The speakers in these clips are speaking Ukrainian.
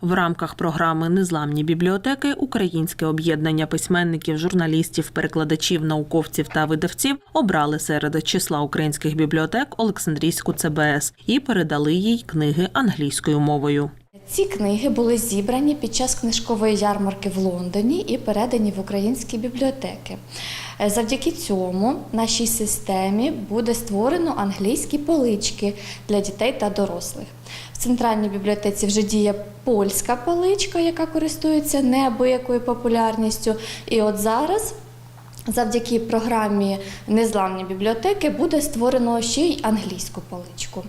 В рамках програми Незламні бібліотеки Українське об'єднання письменників, журналістів, перекладачів, науковців та видавців обрали серед числа українських бібліотек Олександрійську ЦБС і передали їй книги англійською мовою. Ці книги були зібрані під час книжкової ярмарки в Лондоні і передані в українські бібліотеки. Е, Завдяки цьому нашій системі буде створено англійські полички для дітей та дорослих. В центральній бібліотеці вже діє польська поличка, яка користується неабиякою популярністю. І от зараз Завдяки програмі Незламні бібліотеки буде створено ще й англійську поличку.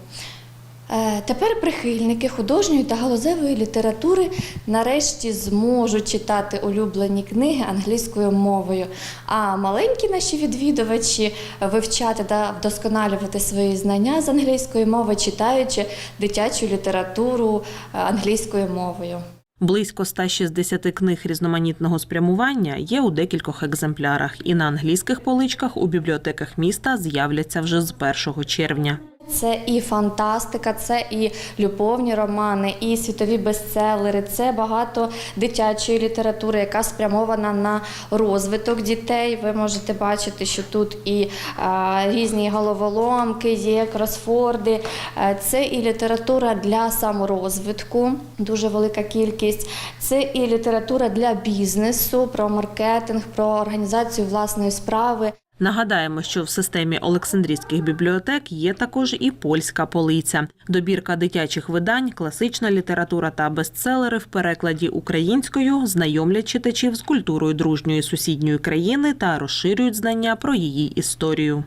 Е, Тепер прихильники художньої та галузевої літератури нарешті зможуть читати улюблені книги англійською мовою. А маленькі наші відвідувачі вивчати та вдосконалювати свої знання з англійської мови, читаючи дитячу літературу е, англійською мовою. Близько 160 книг різноманітного спрямування є у декількох екземплярах, і на англійських поличках у бібліотеках міста з'являться вже з 1 червня. Це і фантастика, це і любовні романи, і світові бестселери, це багато дитячої літератури, яка спрямована на розвиток дітей. Ви можете бачити, що тут і а, різні головоломки, є кросфорди. Е, Це і література для саморозвитку, дуже велика кількість. Це і література для бізнесу, про маркетинг, про організацію власної справи. Нагадаємо, що в системі Олександрійських бібліотек є також і польська полиця, добірка дитячих видань, класична література та бестселери в перекладі українською знайомлять читачів з культурою дружньої сусідньої країни та розширюють знання про її історію.